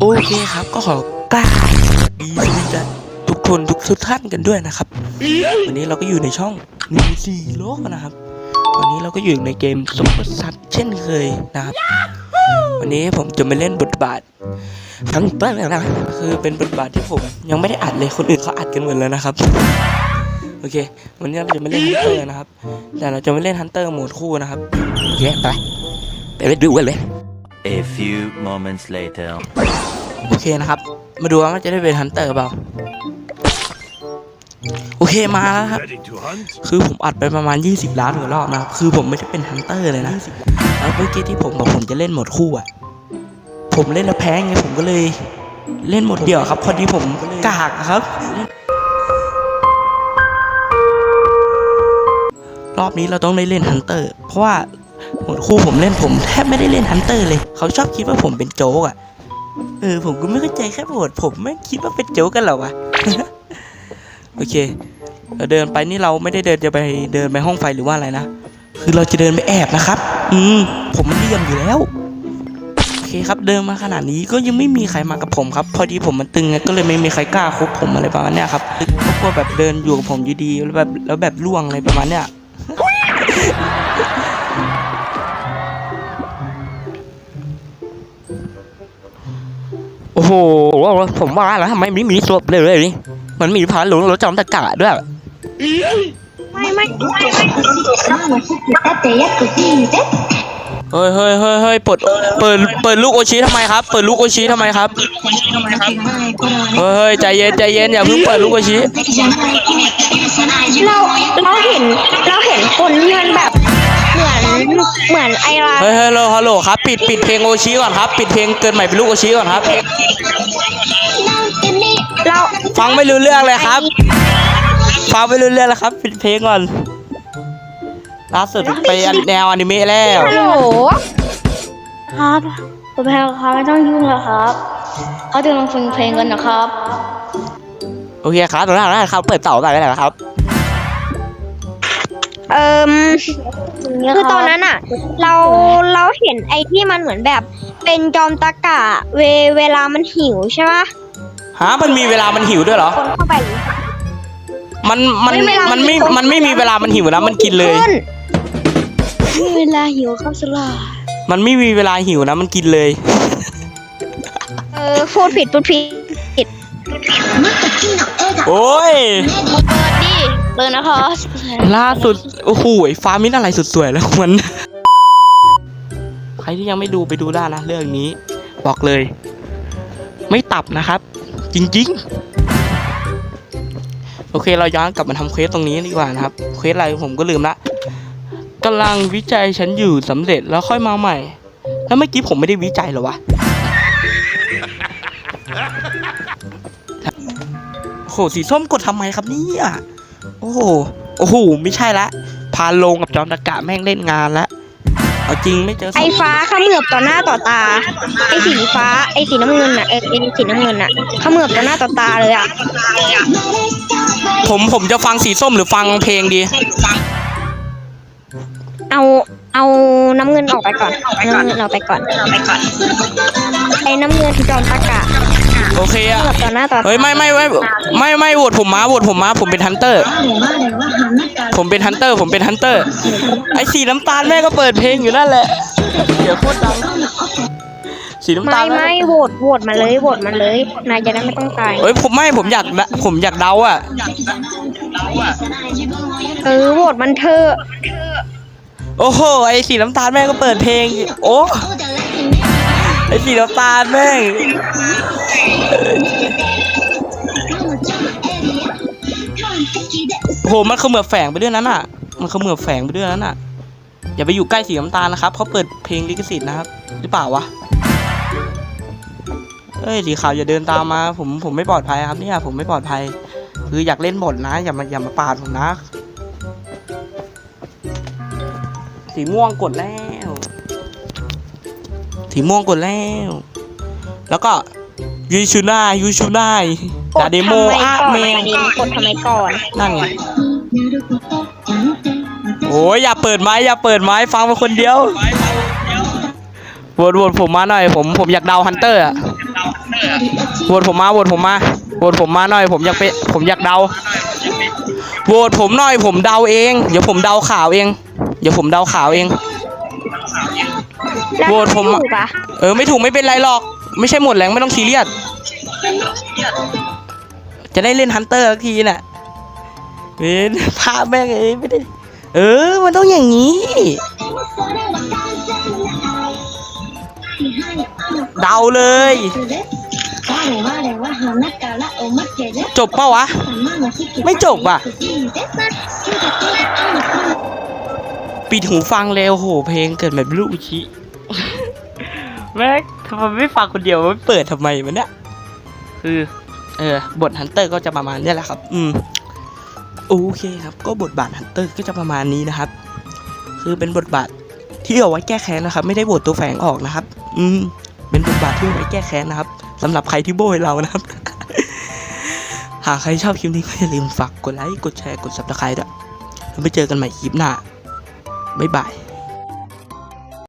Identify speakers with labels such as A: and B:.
A: โอเคครับก็ขอกราบสวัสดีสวัสดีทุกคนทุกทุกท่านกันด้วยนะครับ วันนี้เราก็อยู่ในช่องมีซีโลกนะครับ วันนี้เราก็อยู่ในเกมซุปเปอร์ซัดเช่นเคยนะครับ วันนี้ผมจะมาเล่นบทบาททั้งต้นเลยนะคือเป็นบทบาทที่ผมยังไม่ได้อัดเลยคนอื่นเขาอัดกันหมดแล้วนะครับโอเค วันนี้เราจะมาเล่นฮันเตอร์นะครับ แต่เราจะไม่เล่นฮันเตอร์โหมดคู่นะครับ โอเค ไป ไปเล่นดูกันเลย
B: A few moments later.
A: โอเคนะครับ มาดูว่ามันจะได้เป็นฮันเตอร์เปล่า โอเคมาแล้วครับ
C: Ready to hunt?
A: คือผมอัดไปประมาณ 20 ล้านกว่ารอบนะครับ คือผมไม่ได้เป็นฮันเตอร์เลยนะ แล้วเมื่อกี้ที่ผมบอกผมจะเล่นโหมดคู่อะ ผมเล่นแล้วแพ้ไงผมก็เลย เล่นโหมดเดียวครับ พอดีผมกากอะครับ รอบนี้เราต้องได้เล่นฮันเตอร์ เพราะว่าโหมดคู่ผมเล่นผมแทบไม่ได้เล่นฮันเตอร์เลย เขาชอบคิดว่าผมเป็นโจ๊กอะ เออผมก็ไม่เข้าใจแค่โหดผมไม่คิดว่าเป็นโจ๊กกันหรอวะ โอเค เราเดินไปนี่เราไม่ได้เดินจะไปเดินไปห้องไฟหรือว่าอะไรนะ คือเราจะเดินไปแอบนะครับ อืมผมมันเลี่ยมอยู่แล้ว โอเคครับเดินมาขนาดนี้ก็ยังไม่มีใครมากับผมครับ พอดีผมมันตึงไงก็เลยไม่มีใครกล้าคบผมอะไรประมาณเนี้ยครับก็กลัวแบบเดินอยู่กับผมอยู่ดีแล้วแบบแล้วแบบล่วงอะไรประมาณเนี้ย โหผมว่าแล้วทำไมไม่มีศพเลยเลยนี่มันมีพานหลงรถจอมตะกะด้วยเฮ้ยเฮ้ยเฮ้ยเฮ้ยเปิดเปิดเปิดลูกโอชิทำไมครับ เปิดลูกโอชิทำไมครับเฮ้ยเฮ้ยใจเย็นใจเย็นอย่าเพิ่งเปิดลูกโอชิ
D: เราเราเห็นเราเห็นคนเงินแบบ มือนเหมือนไอรา
A: เฮ้ยเฮ้ยฮัลโหลครับปิดปิดเพลงโอชิก่อนครับปิดเพลงเกินใหม่เป็นลูกโอชิก่อนครับ
D: เรา
A: ฟังไม่รู้เรื่องเลยครับ ฟังไม่รู้เรื่องแล้วครับ ปิดเพลงก่อนล่าสุดไปแนวอนิเมะแล้ว
D: ฮัลโหลครับตัวแพรครับไม่ต้องยุ่งแล้วครับเขาจะลองฟังเพลงกันนะครับ
A: โอเคครับตอนนั้นครับเปิดเต่าได้ไหมครับ
D: เอ่มคือตอนนั้นอะเราเราเห็นไอ้ที่มันเหมือนแบบ เป็นจอมตะกะเวเวลามันหิวใช่ปะ
A: ฮะมันมีเวลามันหิวด้วยเหรอ
D: คนเข้าไปหรือ
A: มันมัน
D: ไม่เวลามั
A: มันไม่ มันไม่มีเวลามันหิวนะมันกินเลย
D: ขึ้นเวลาหิวครับสุลา
A: มันไม่มีเวลาหิวนะมันกินเลย
D: เออพูดผิดพูดผิด
A: โอ้ย
D: เปิดดิ เปิดนะคะ
A: ล่าสุด โอ้โหฟ้ามินอะไรสุดสวยแล้วมัน ใครที่ยังไม่ดูไปดูได้นะเรื่องนี้ บอกเลย ไม่ตับนะครับ จริง ๆ โอเคเราย้อนกลับมาทำเควสตรงนี้ดีกว่านะครับ เควสอะไรผมก็ลืมละกำลังวิจัยฉันอยู่สำเร็จแล้วค่อยมาใหม่ แล้วเมื่อกี้ผมไม่ได้วิจัยหรอวะโอ้โหสีส้มกดทำไมครับเนี่ย โอ้โห โอ้โห ไม่ใช่ละ พาลงกับจอมตะกะแม่งเล่นงานละเอาจริงไม่เจอศพ
D: ไอ้ฟ้าเขมือบต่อหน้าต่อตา ไอ้สีฟ้า ไอ้สีน้ำเงินน่ะไอ้ไอ้สีน้ำเงินน่ะเขมือบต่อหน้าต่อตาเลยอะ
A: ผมผมจะฟังสีส้มหรือฟังเพลงดี
D: เอา เอาน้ำเงินออกไปก่อน น้ำเงินออกไปก่อน ไอ้น้ำเงินจอมตะกะ
A: โอเค
D: เข
A: อะ
D: มือบต่อหน้าต่อตา
A: เฮ้ยไม่ไม่ไม่ไม่ไม่โหวตผมมาโหวตผมมาผมเป็นฮันเตอร์ ผมเป็นฮันเตอร์ ผมเป็นฮันเตอร์ ไอ้สีน้ำตาลแม่ก็เปิดเพลงอยู่นั่นแหละ เดี๋ยวโคตรดังสีน้ำตา
D: ไม่
A: ลแม่
D: ไม่โหวตโหวตมาเลยโหวตมาเลย นายจะได้ไม่ต้องตาย
A: เฮ้ยผมไม่ผมอยากผมอยากเดาอะ
D: เออโหวตมันเถอะ
A: โอ้โหไอ้สีน้ำตาลแม่งก็เปิดเพลง โอ้ไอ้สีน้ำตาลแม่ง โอ้โหมันเขมือบแฝงไปด้วยนั้นอะ มันเขมือบแฝงไปด้วยนั้นอะ อย่าไปอยู่ใกล้สีน้ำตาลนะครับเขาเปิดเพลงลิขสิทธิ์นะครับ หรือเปล่าวะเอ้ยสีขาวอย่าเดินตามมา ผมผมไม่ปลอดภัยครับเนี่ยผมไม่ปลอดภัย คืออยากเล่นบทนะอย่ามาอย่ามาปาดผมนะ สีม่วงกดแล้ว สีม่วงกดแล้ว แล้วก็ ยูชูน่ายูชูน่ากดา
D: ด
A: เดโม
D: ทำไม
A: อา
D: ก่อน
A: เมง
D: ดิกดทำไมก่อน
A: นั่นไงโอ้ยอย่าเปิดไม้อย่าเปิดไม้ฟังมาคนเดียวโหวตโหวตผมมาหน่อยผมผมอยากเดาฮันเตอร์อะโหวตผมมาโหวตผมมาโหวตผมมาหน่อย ผมอยากไปผมอยากเดาโหวตผมหน่อย ผมเดาเอง เดี๋ยวผมเดาข่าวเอง เดี๋ยวผมเดาข่าวเอง
D: แล้ว
A: โหวตผม
D: ถ้าไถูกอะ
A: เออไม่ถูกไม่เป็นไรหรอก ไม่ใช่หมดแรงไม่ต้องซีเรียสจะได้เล่นฮันเตอร์กทีน่ะเว้นภาพแม่งเอ้ยไม่ได้ เออ มันต้องอย่างนี้ เดาเลย จบเปล่าวะ ไม่จบอะ ปิดหูฟังเลยโอ้โห เพลงเกิดแบบลูกชิ แม็กทำไมไม่ฟังคนเดียวไม่เปิดทำไมมันเนี่ยคือเออบทฮันเตอร์ก็จะประมาณเนี้ยแหละครับ อืมโอเคครับ ก็บทบาทฮันเตอร์ก็จะประมาณนี้นะครับ คือเป็นบทบาทที่เอาไว้แก้แค้นนะครับ ไม่ได้บทตัวแฝงออกนะครับ อืมเป็นบทบาทที่เอาไว้แก้แค้นนะครับสำหรับใครที่โบยเรานะครับ หากใครชอบคลิปนี้ก็อย่าลืมฝากกดไลค์กดแชร์กด subscribe ด้วยแล้วไปเจอกันใหม่คลิปหน้าบ๊ายบาย